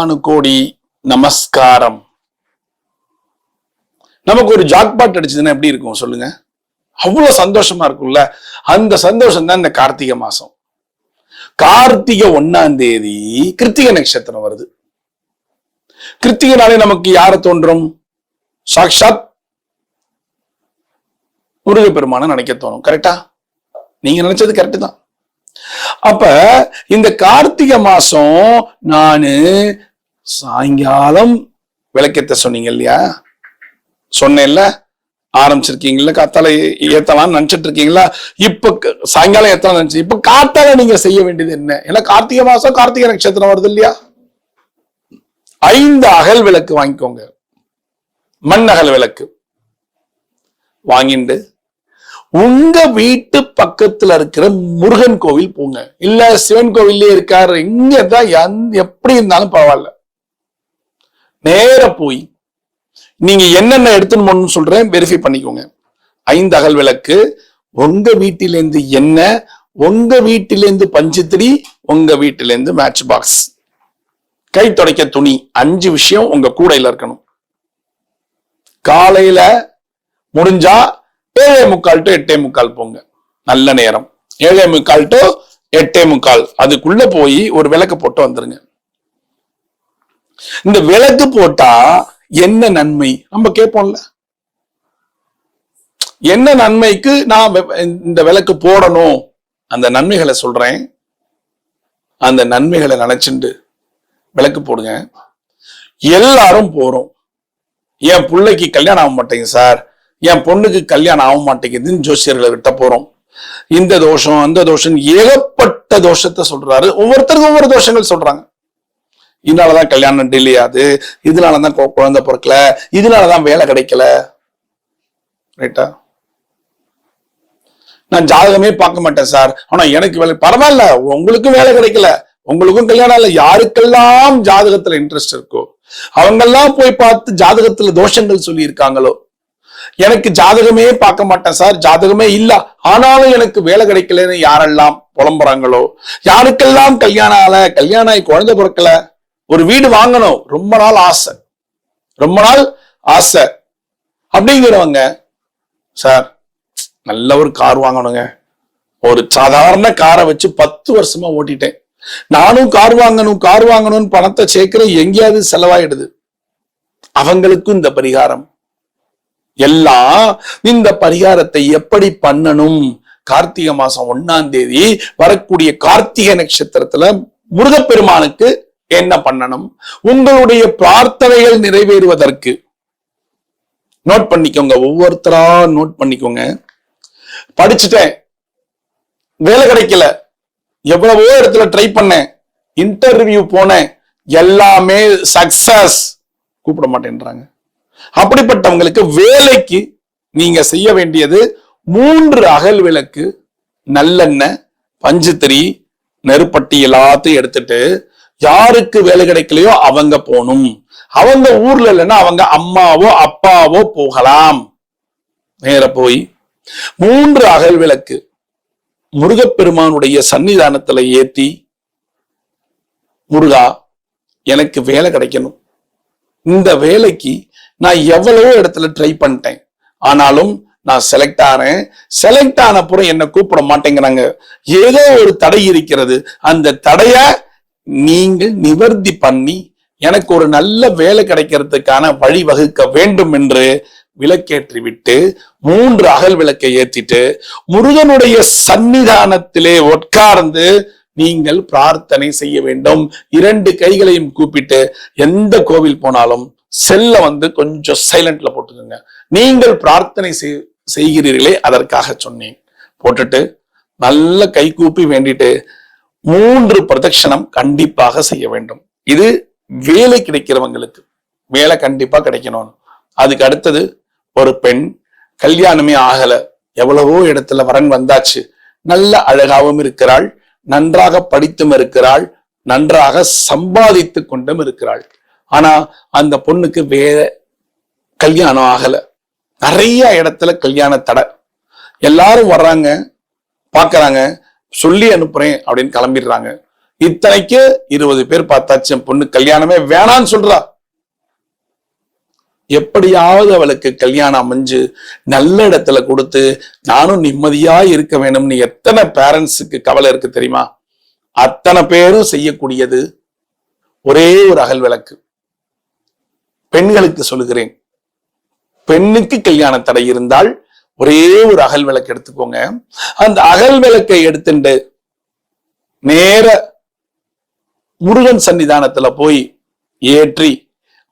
கோடானுகோடி நமஸ்காரம். நமக்கு ஒரு ஜாக்பாட் அடிச்சதுன்னா எப்படி இருக்கும்? சொல்லுங்க. அவ்வளவு சந்தோஷமா இருக்கும்ல? அந்த சந்தோஷம் தான் இந்த கார்த்திகை மாசம். கார்த்திகை ஒன்னாம் தேதி கிருத்திகை நட்சத்திரம் வருது. கிருத்திகை நமக்கு யார தோன்றும்? சாக்ஷாத் முருகப்பெருமான நினைக்க தோணும். கரெக்டா நீங்க நினைச்சது கரெக்ட் தான். அப்ப இந்த கார்த்திகை மாசம் நானு சாயங்காலம் விளக்கத்தை சொன்னீங்க இல்லையா? சொன்னேன்ல ஆரம்பிச்சிருக்கீங்களா காத்தால ஏத்தலாம்னு நினைச்சிட்டு இருக்கீங்களா இப்ப சாயங்காலம் ஏத்தலாம் நினைச்சு இப்ப காத்தால நீங்க செய்ய வேண்டியது என்ன? ஏன்னா கார்த்திகை மாசம் கார்த்திகை நட்சத்திரம் வருது இல்லையா? ஐந்து அகல் விளக்கு வாங்கிக்கோங்க. மண் அகல் விளக்கு. வாங்கிண்டு உங்க வீட்டு பக்கத்துல இருக்கிற முருகன் கோவில் போங்க. இல்ல சிவன் கோவில்லே இருக்காரு இங்க தான் எப்படி இருந்தாலும் பரவாயில்ல. நேர போய் நீங்க என்னென்ன எடுத்துன்னு போகணும்னு சொல்றேன் வெரிஃபை பண்ணிக்கோங்க. ஐந்து அகல் விளக்கு உங்க வீட்டிலேருந்து என்ன உங்க வீட்டிலேருந்து பஞ்சுத்திரி உங்க வீட்டிலேருந்து மேட்ச் பாக்ஸ் கை துடைக்க துணி அஞ்சு விஷயம் உங்க கூடையில இருக்கணும். காலையில முடிஞ்சா ஏழே முக்கால் டு எட்டே முக்கால் போங்க. நல்ல நேரம். ஏழே முக்கால் டு எட்டே முக்கால். அதுக்குள்ள போய் ஒரு விளக்கு போட்டு வந்துருங்க. இந்த விளக்கு போட்டா என்ன நன்மை? நம்ம கேட்போம்ல என்ன நன்மைக்கு நான் இந்த விளக்கு போடணும்? அந்த நன்மைகளை சொல்றேன். அந்த நன்மைகளை நினைச்சுண்டு விளக்கு போடுங்க. எல்லாரும் போறோம். என் பிள்ளைக்கு கல்யாணம் ஆக மாட்டேங்குது சார். என் பொண்ணுக்கு கல்யாணம் ஆக மாட்டேங்குதுன்னு ஜோசியர்களை விட்ட போறோம். இந்த தோஷம் அந்த தோஷம் ஏகப்பட்ட தோஷத்தை சொல்றாரு. ஒவ்வொருத்தருக்கும் ஒவ்வொரு தோஷங்கள் சொல்றாங்க. இதனாலதான் கல்யாணம் டிலே ஆகுது இதனாலதான் தான் குழந்தை பிறக்கல இதனாலதான் வேலை கிடைக்கல. ரைட்டா நான் ஜாதகமே பார்க்க மாட்டேன் சார். ஆனா எனக்கு வேலை பரவாயில்ல உங்களுக்கும் வேலை கிடைக்கல. உங்களுக்கும் கல்யாணம் இல்ல யாருக்கெல்லாம் ஜாதகத்துல இன்ட்ரெஸ்ட் இருக்கோ அவங்கெல்லாம் போய் பார்த்து ஜாதகத்துல தோஷங்கள் சொல்லி இருக்காங்களோ எனக்கு ஜாதகமே பார்க்க மாட்டேன் சார் ஜாதகமே இல்ல. ஆனாலும் எனக்கு வேலை கிடைக்கலன்னு யாரெல்லாம் புலம்புறாங்களோ யாருக்கெல்லாம் கல்யாணம் ஆல கல்யாணம் ஆகி குழந்தை பிறக்கல ஒரு வீடு வாங்கணும். ரொம்ப நாள் ஆசை. ரொம்ப நாள் ஆசை. அப்படிங்கிறவங்க சார் நல்ல ஒரு கார் வாங்கணுங்க. ஒரு சாதாரண காரை வச்சு பத்து வருஷமா ஓட்டிட்டேன். நானும் கார் வாங்கணும் கார் வாங்கணும்னு பணத்தை சேர்க்கிறேன் எங்கேயாவது செலவாயிடுது. அவங்களுக்கும் இந்த பரிகாரம். எல்லாம் இந்த பரிகாரத்தை எப்படி பண்ணணும்? கார்த்திகை மாசம் ஒன்னாம் தேதி வரக்கூடிய கார்த்திகை நட்சத்திரத்துல முருகப்பெருமானுக்கு என்ன பண்ணணும்? உங்களுடைய பிரார்த்தனைகள் நிறைவேறுவதற்கு. நோட் பண்ணிக்கோங்க ஒவ்வொருத்தரா நோட் பண்ணிக்கோங்க. படிச்சுட்டேன். வேலை கிடைக்கல. எவ்வளவோ இடத்துல ட்ரை பண்ணேன். இன்டர்வியூ போனேன். எல்லாமே சக்சஸ் கூப்பிட மாட்டேன்றாங்க. அப்படிப்பட்டவங்களுக்கு வேலைக்கு நீங்க செய்ய வேண்டியது மூன்று அகல் விளக்கு நல்லெண்ணெய் பஞ்சுத்திரி நெருப்பட்டி எல்லாத்தையும் எடுத்துட்டு யாருக்கு வேலை கிடைக்கலையோ அவங்க போகணும். அவங்க ஊர்ல இல்லைன்னா அவங்க அம்மாவோ அப்பாவோ போகலாம். நேர போய் மூன்று அகல் விளக்கு முருகப்பெருமானுடைய சன்னிதானத்துல ஏத்தி முருகா எனக்கு வேலை கிடைக்கணும். இந்த வேலைக்கு நான் எவ்வளவோ இடத்துல ட்ரை பண்ணிட்டேன். ஆனாலும் நான் செலக்ட் ஆறேன். செலக்ட் ஆன என்னை என்ன கூப்பிட மாட்டேங்கிறாங்க. ஏதோ ஒரு தடை இருக்கிறது. அந்த தடைய நீங்கள் நிவர்த்தி பண்ணி எனக்கு ஒரு நல்ல வேலை கிடைக்கிறதுக்கான வழி வகுக்க வேண்டும் என்று விளக்கேற்றி விட்டு மூன்று அகல் விளக்கை ஏற்றிட்டு முருகனுடைய சன்னிதானத்திலே உட்கார்ந்து நீங்கள் பிரார்த்தனை செய்ய வேண்டும். இரண்டு கைகளையும் கூப்பிட்டு எந்த கோவில் போனாலும் செல்ல வந்து கொஞ்சம் சைலண்ட்ல போட்டுக்கோங்க. நீங்கள் பிரார்த்தனை செய்- செய்கிறீர்களே அதற்காக சொன்னேன். போட்டுட்டு நல்ல கை கூப்பி வேண்டிட்டு மூன்று பிரதட்சணம் கண்டிப்பாக செய்ய வேண்டும். இது வேலை கிடைக்கிறவங்களுக்கு வேலை கண்டிப்பா கிடைக்கணும். அதுக்கு அடுத்தது ஒரு பெண் கல்யாணமே ஆகல. எவ்வளவோ இடத்துல வரன் வந்தாச்சு. நல்ல அழகாவும் இருக்கிறாள். நன்றாக படித்தும் இருக்கிறாள். நன்றாக சம்பாதித்து கொண்டும் இருக்கிறாள். ஆனா அந்த பொண்ணுக்கு வேற கல்யாணம் ஆகல. நிறைய இடத்துல கல்யாண தடை. எல்லாரும் வர்றாங்க பாக்குறாங்க. சொல்லி அனுப்புறேன் அப்படின்னு கிளம்பிடுறாங்க. இத்தனைக்கு இருபது பேர் பார்த்தாச்சு என் பொண்ணு கல்யாணமே வேணான்னு சொல்றா. எப்படியாவது அவளுக்கு கல்யாணம் அமைஞ்சு நல்ல இடத்துல கொடுத்து நானும் நிம்மதியா இருக்க வேணும்னு எத்தனை பேரண்ட்ஸுக்கு கவலை இருக்கு தெரியுமா? அத்தனை பேரும் செய்யக்கூடியது ஒரே ஒரு அகல் விளக்கு. பெண்களுக்கு சொல்லுகிறேன் பெண்ணுக்கு கல்யாண தடை இருந்தால் ஒரே ஒரு அகல் விளக்கு எடுத்துக்கோங்க. அந்த அகல் விளக்கை எடுத்துட்டு நேர முருகன் சன்னிதானத்துல போய் ஏற்றி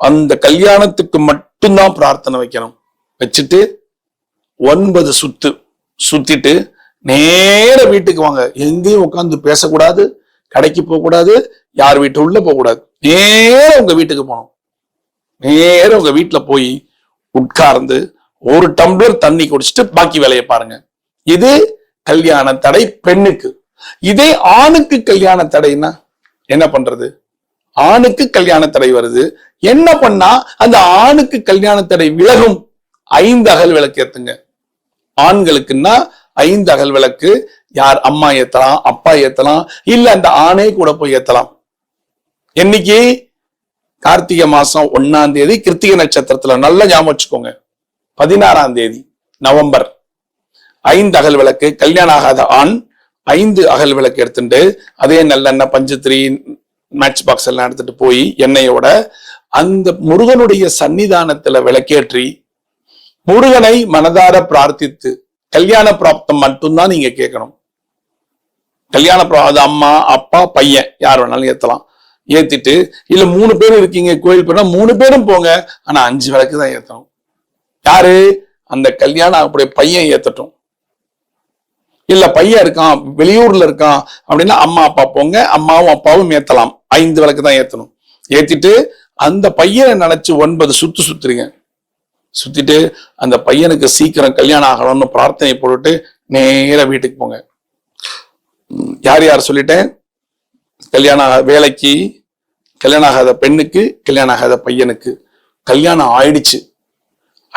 அந்த கல்யாணத்துக்கு மட்டும்தான் பிரார்த்தனை வைக்கணும். வச்சுட்டு ஒன்பது சுத்து சுத்திட்டு நேர வீட்டுக்கு வாங்க. எங்கேயும் உட்காந்து பேசக்கூடாது கடைக்கு போக கூடாது யார் வீட்டு உள்ள போக கூடாது நேர உங்க வீட்டுக்கு போகணும். நேர உங்க வீட்டுல போய் உட்கார்ந்து ஒரு டம்ளர் தண்ணி குடிச்சிட்டு பாக்கி வேலையை பாருங்க. இது கல்யாண தடை பெண்ணுக்கு. இதே ஆணுக்கு கல்யாண தடைனா என்ன பண்றது? ஆணுக்கு கல்யாண தடை வருது. என்ன பண்ணா அந்த ஆணுக்கு கல்யாண தடை விலகும். ஐந்து அகல் விளக்கு ஏத்துங்க. ஆண்களுக்குன்னா ஐந்து அகல் விளக்கு. யார் அம்மா ஏத்தலாம் அப்பா ஏத்தலாம் இல்ல அந்த ஆணே கூட போய் ஏத்தலாம். என்னைக்கு? கார்த்திகை மாசம் ஒன்னாம் தேதி கிருத்திகை நட்சத்திரத்துல. நல்லா ஞாபகம் வச்சுக்கோங்க. பதினாறாம் தேதி நவம்பர். ஐந்து அகல் விளக்கு கல்யாணம் ஆகாத ஆண் ஐந்து அகல் விளக்கு எடுத்துட்டு அதே நல்லெண்ணெய் பஞ்சத்திரி மேட்ச் பாக்ஸ் எல்லாம் எடுத்துட்டு போய் எண்ணெயோட அந்த முருகனுடைய சன்னிதானத்துல விளக்கேற்றி முருகனை மனதார பிரார்த்தித்து கல்யாண பிராப்தம் மட்டும்தான் நீங்க கேட்கணும். கல்யாண பிரா- அது அம்மா அப்பா பையன் யார் வேணாலும் ஏத்தலாம். ஏத்திட்டு இல்ல மூணு பேரும் இருக்கீங்க கோயில் போனா மூணு பேரும் போங்க ஆனா அஞ்சு விளக்கு தான் ஏத்தணும். யாரு? அந்த கல்யாணம் அப்படி பையன் ஏத்தட்டும். இல்ல பையன் இருக்கான் வெளியூர்ல இருக்கான் அப்படின்னா அம்மா அப்பா போங்க அம்மாவும் அப்பாவும் ஏத்தலாம். ஐந்து விளக்கு தான் ஏத்தணும். ஏத்திட்டு அந்த பையனை நினைச்சு ஒன்பது சுத்து சுத்துறீங்க. சுத்திட்டு அந்த பையனுக்கு சீக்கிரம் கல்யாணம் ஆகணும்னு பிரார்த்தனை போட்டுட்டு நேர வீட்டுக்கு போங்க. யார் யார் சொல்லிட்டேன்? கல்யாணம் வேலைக்கு கல்யாணம் ஆகாத பெண்ணுக்கு கல்யாணம் ஆகாத பையனுக்கு. கல்யாணம் ஆயிடுச்சு.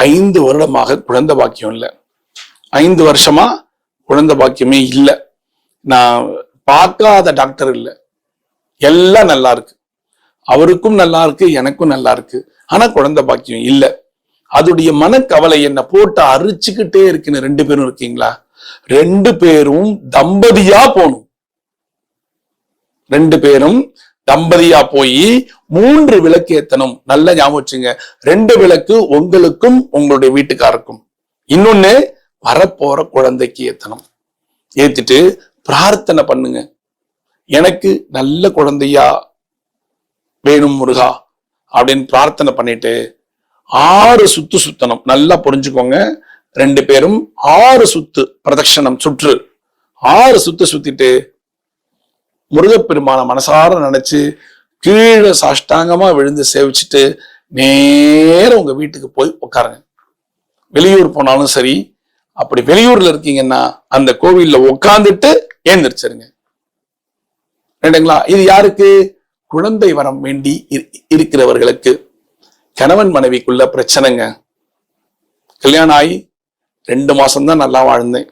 ஐந்து வருடமாக குழந்தை பாக்கியம் இல்லை. ஐந்து வருஷமா குழந்தை பாக்கியமே இல்லை. நான் பார்க்காத டாக்டர் இல்லை. எல்லாம் நல்லா இருக்கு. அவருக்கும் நல்லா இருக்கு எனக்கும் நல்லா இருக்கு. ஆனா குழந்த பாக்கியம் இல்லை. அதுடைய மனக்கவலை என்ன போட்டு அரிச்சுக்கிட்டே இருக்குன்னு ரெண்டு பேரும் இருக்கீங்களா? ரெண்டு பேரும் தம்பதியா போகணும். ரெண்டு பேரும் தம்பதியா போய் மூன்று விளக்கு ஏத்தணும். நல்ல ஞாபகம் வச்சுங்க. ரெண்டு விளக்கு உங்களுக்கும் உங்களுடைய வீட்டுக்காருக்கும். இன்னொன்னு வரப்போற குழந்தைக்கு ஏத்தணும். ஏத்திட்டு பிரார்த்தனை பண்ணுங்க. எனக்கு நல்ல குழந்தையா வேணும் முருகா அப்படின்னு பிரார்த்தனை பண்ணிட்டு ஆறு சுத்து சுத்தணும். நல்லா புரிஞ்சுக்கோங்க. ரெண்டு பேரும் ஆறு சுத்து பிரதட்சணம் சுற்று. ஆறு சுத்து சுத்திட்டு முருகப்பெருமான மனசார நினைச்சு கீழே சாஷ்டாங்கமா விழுந்து சேவிச்சுட்டு நேரம் உங்க வீட்டுக்கு போய் உட்காருங்க வெளியூர் போனாலும் சரி அப்படி வெளியூர்ல இருக்கீங்கன்னா அந்த கோவில்ல உட்காந்துட்டு ஏந்திரிச்சிருங்க. ரைட்டுங்களா இது யாருக்கு? குழந்தை வரம் வேண்டி இருக்கிறவர்களுக்கு. கணவன் மனைவிக்குள்ள பிரச்சனைங்க. கல்யாணம் ஆகி ரெண்டு மாசம் தான் நல்லா வாழ்ந்தேன்.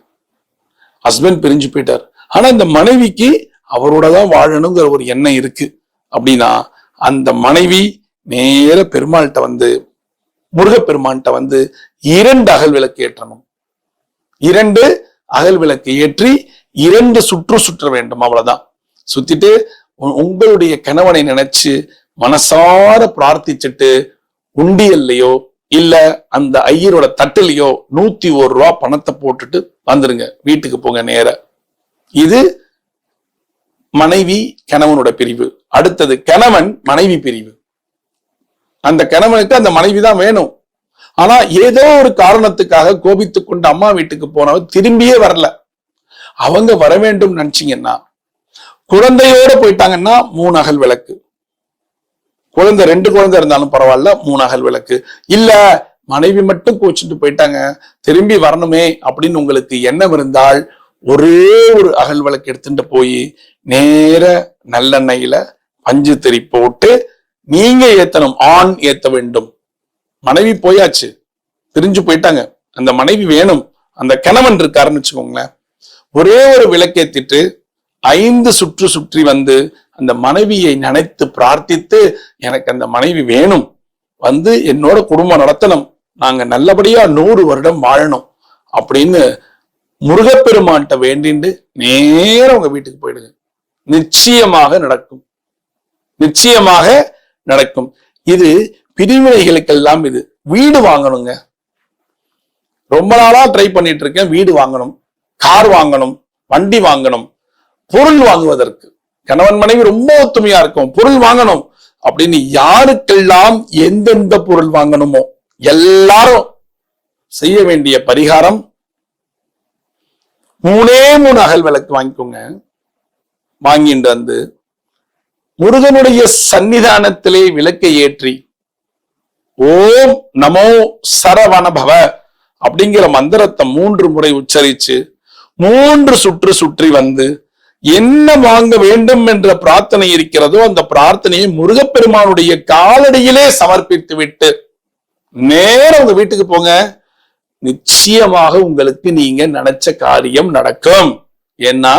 ஹஸ்பண்ட் பிரிஞ்சு போயிட்டார். ஆனா இந்த மனைவிக்கு அவரோட தான் வாழணுங்கிற ஒரு எண்ணம் இருக்கு. அப்படின்னா அந்த மனைவி நேர பெருமாள்கிட்ட வந்து முருகப்பெருமான்கிட்ட வந்து இரண்டு அகல் விளக்கு ஏற்றணும். இரண்டு அகல் விளக்கு ஏற்றி இரண்டு சுற்று சுற்ற வேண்டும் அவ்வளவுதான். சுத்திட்டு உங்களுடைய கணவனை நினைச்சு மனசார பிரார்த்திச்சுட்டு உண்டியல்லையோ இல்ல அந்த ஐயரோட தட்டுலையோ நூத்தி ஒரு ரூபா பணத்தை போட்டுட்டு வந்துருங்க வீட்டுக்கு போங்க நேர. இது மனைவி கணவனோட பிரிவு. அடுத்தது கணவன் மனைவி பிரிவு. அந்த கணவனுக்கு அந்த மனைவி தான் வேணும். ஆனா ஏதோ ஒரு காரணத்துக்காக கோபித்துக் கொண்டு அம்மா வீட்டுக்கு போனவன் திரும்பியே வரல. அவங்க வர வேண்டும் நினைச்சீங்கன்னா குழந்தையோட போயிட்டாங்கன்னா மூணு அகல் விளக்கு. குழந்தை ரெண்டு குழந்தை இருந்தாலும் பரவாயில்ல மூணு அகல் விளக்கு. இல்ல மனைவி மட்டும் கோச்சிட்டு போயிட்டாங்க திரும்பி வரணுமே அப்படின்னு உங்களுக்கு எண்ணம் இருந்தால் ஒரே ஒரு அகல் விளக்கு எடுத்துட்டு போய் நேர நல்லெண்ணெயில பஞ்சு திரி போட்டு நீங்க ஏத்தணும் ஆண் ஏத்த வேண்டும். மனைவி போயாச்சு. பிரிஞ்சு போயிட்டாங்க. அந்த மனைவி வேணும். அந்த கணவன் இருக்காருன்னு வச்சுக்கோங்களேன். ஒரே ஒரு விளக்கேத்திட்டு ஐந்து சுற்று சுற்றி வந்து அந்த மனைவியை நினைத்து பிரார்த்தித்து எனக்கு அந்த மனைவி வேணும். வந்து என்னோட குடும்பம் நடத்தணும். நாங்க நல்லபடியா நூறு வருடம் வாழணும். அப்படின்னு முருகப்பெருமான்கிட்ட வேண்டிண்டு நேரம் உங்க வீட்டுக்கு போயிடுங்க. நிச்சயமாக நடக்கும். நிச்சயமாக நடக்கும். இது பிரிவினைகளுக்கெல்லாம் இது. வீடு வாங்கணுங்க. ரொம்ப நாளா ட்ரை பண்ணிட்டு இருக்கேன் வீடு வாங்கணும். கார் வாங்கணும். வண்டி வாங்கணும். பொருள் வாங்குவதற்கு. கணவன் மனைவி ரொம்ப ஒத்துமையா இருக்கும். பொருள் வாங்கணும். அப்படின்னு யாருக்கெல்லாம் எந்தெந்த பொருள் வாங்கணுமோ எல்லாரும் செய்ய வேண்டிய பரிகாரம் மூணே மூணு அகல் விளக்கு வாங்கிக்கோங்க. வாங்கிட்டு வந்து முருகனுடைய சன்னிதானத்திலே விளக்கை ஏற்றி ஓம் நமோ சரவணபவ அப்படிங்கிற மந்திரத்தை மூன்று முறை உச்சரிச்சு மூன்று சுற்று சுற்றி வந்து என்ன வாங்க வேண்டும் என்ற பிரார்த்தனை இருக்கிறதோ அந்த பிரார்த்தனையை முருகப்பெருமானுடைய காலடியிலே சமர்ப்பித்து விட்டு நேரம் உங்க வீட்டுக்கு போங்க. நிச்சயமாக உங்களுக்கு நீங்க நினைச்ச காரியம் நடக்கும். ஏன்னா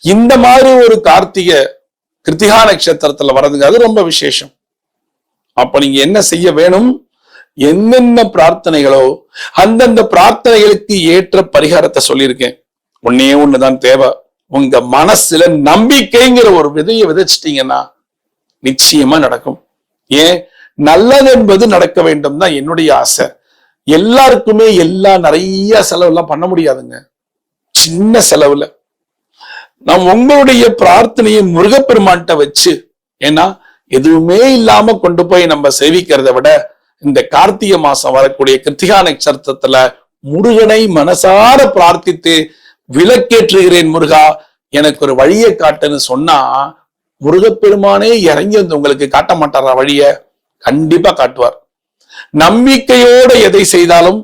இந்த மாதிரி ஒரு கார்த்திகை கிருத்திகா நட்சத்திரத்துல வர்றதுங்க அது ரொம்ப விசேஷம். அப்ப நீங்க என்ன செய்ய வேணும்? என்னென்ன பிரார்த்தனைகளோ அந்தந்த பிரார்த்தனைகளுக்கு ஏற்ற பரிகாரத்தை சொல்லியிருக்கேன். ஒன்னே ஒண்ணுதான் தேவை. உங்க மனசுல நம்பிக்கைங்கிற ஒரு விதையை விதைச்சிட்டீங்கன்னா நிச்சயமா நடக்கும். ஏன்? நல்லது என்பது நடக்க வேண்டும் தான் என்னுடைய ஆசை. எல்லாருக்குமே எல்லா நிறைய செலவு எல்லாம் பண்ண முடியாதுங்க. சின்ன செலவுல. நாம் உங்களுடைய பிரார்த்தனையை முருகப்பெருமான்கிட்ட வச்சு ஏன்னா எதுவுமே இல்லாம கொண்டு போய் நம்ம சேவிக்கிறத விட இந்த கார்த்திகை மாசம் வரக்கூடிய கிருத்திகா நட்சத்திரத்துல முருகனை மனசார பிரார்த்தித்து விளக்கேற்றுகிறேன் முருகா. எனக்கு ஒரு வழியை காட்டுன்னு சொன்னா முருகப்பெருமானே இறங்கி வந்து உங்களுக்கு காட்ட மாட்டாரா வழிய? கண்டிப்பா காட்டுவார். நம்பிக்கையோட எதை செய்தாலும்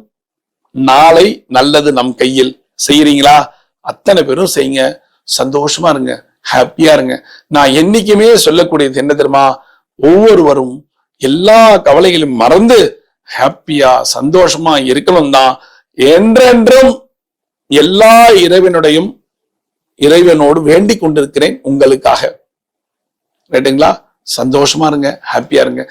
நாளை நல்லது நம் கையில். செய்யறீங்களா அத்தனை பேரும் செய்யுங்க. சந்தோஷமா இருங்க ஹாப்பியா இருங்க. நான் என்னைக்குமே சொல்லக்கூடியது என்ன தெரியுமா? ஒவ்வொருவரும் எல்லா கவலைகளையும் மறந்து ஹாப்பியா சந்தோஷமா இருக்கணும் தான். என்றென்றும் எல்லா இறைவனுடையும் இறைவனோடு வேண்டிக் கொண்டிருக்கிறேன் உங்களுக்காக. ரைட்டுங்களா சந்தோஷமா இருங்க ஹாப்பியா இருங்க.